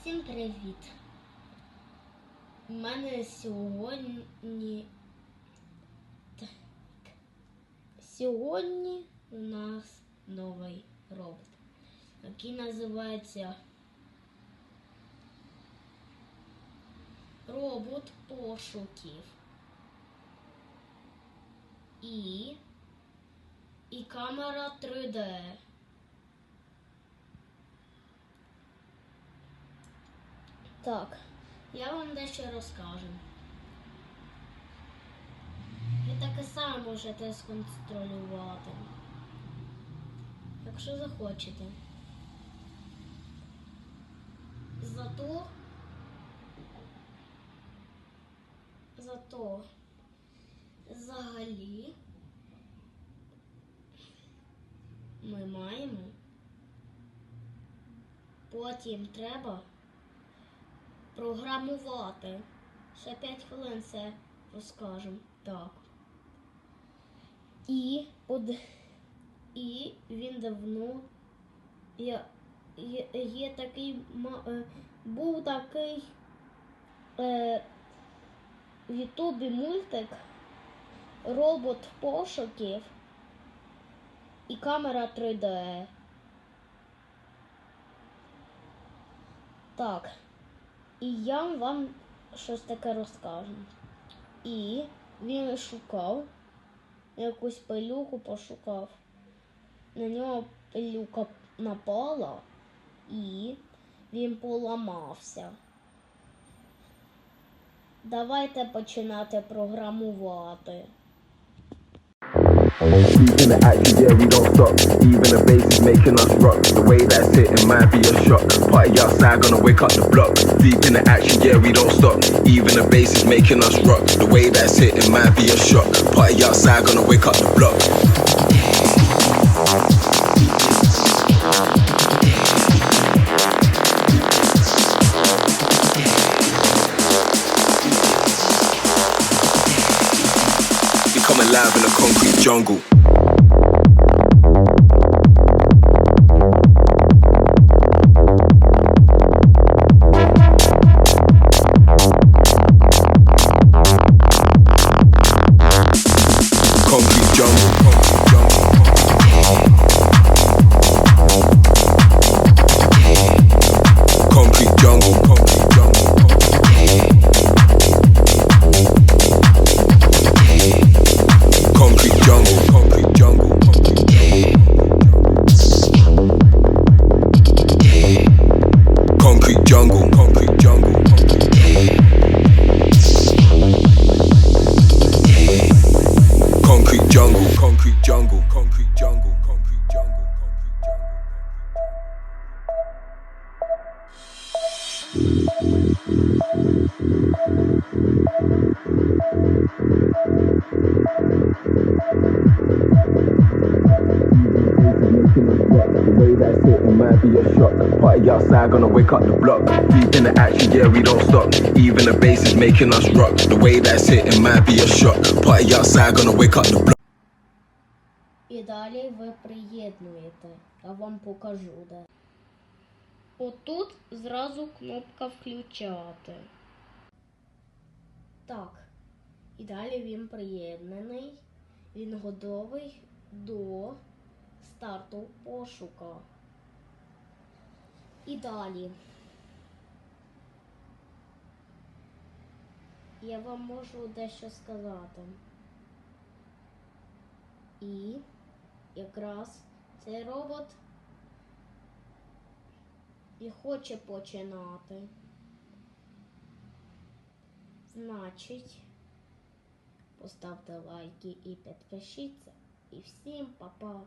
Всім привіт! У мене сьогодні. Так. Сьогодні у нас новий робот, який називається робот пошуків. І, і камера 3D. Так, я вам дещо розкажу. Ви таке саме можете сконтролювати, якщо захочете. Зато зато взагалі ми маємо потім треба програмувати. Ще 5 хвилин це розкажемо. Так. І од... і він давно є, є, є такий е, був такий е, в Ютубі мультик робот пошуків і камера 3D. Так. І я вам щось таке розкажу. І він шукав, якусь пилюку пошукав. На нього пилюка напала і він поламався. Давайте починати програмувати. In the action, yeah, we don't stop. Even the bass is making us rock. The way that's hitting might be a shock. Party outside, gonna wake up the block. Deep in the action, yeah, we don't stop. Even the bass is making us rock. The way that's hitting might be a shock. Party outside, gonna wake up the block. Alive in a concrete jungle. Concrete jungle. That's might be a shock. Party outside, gonna wake up the block. Deep in the action, yeah, we don't stop. Even the bass is making us rock. The way that's hitting might be a shock. Party outside, gonna wake up the block. І далі ви приєднуєте. Я вам покажу де. Отут зразу кнопка включати. Так. І далі він приєднаний. Він готовий до старту пошука. І далі. Я вам можу дещо сказати. І якраз цей робот і хоче починати. Значить, поставте лайки і підпишіться. І всім па-па!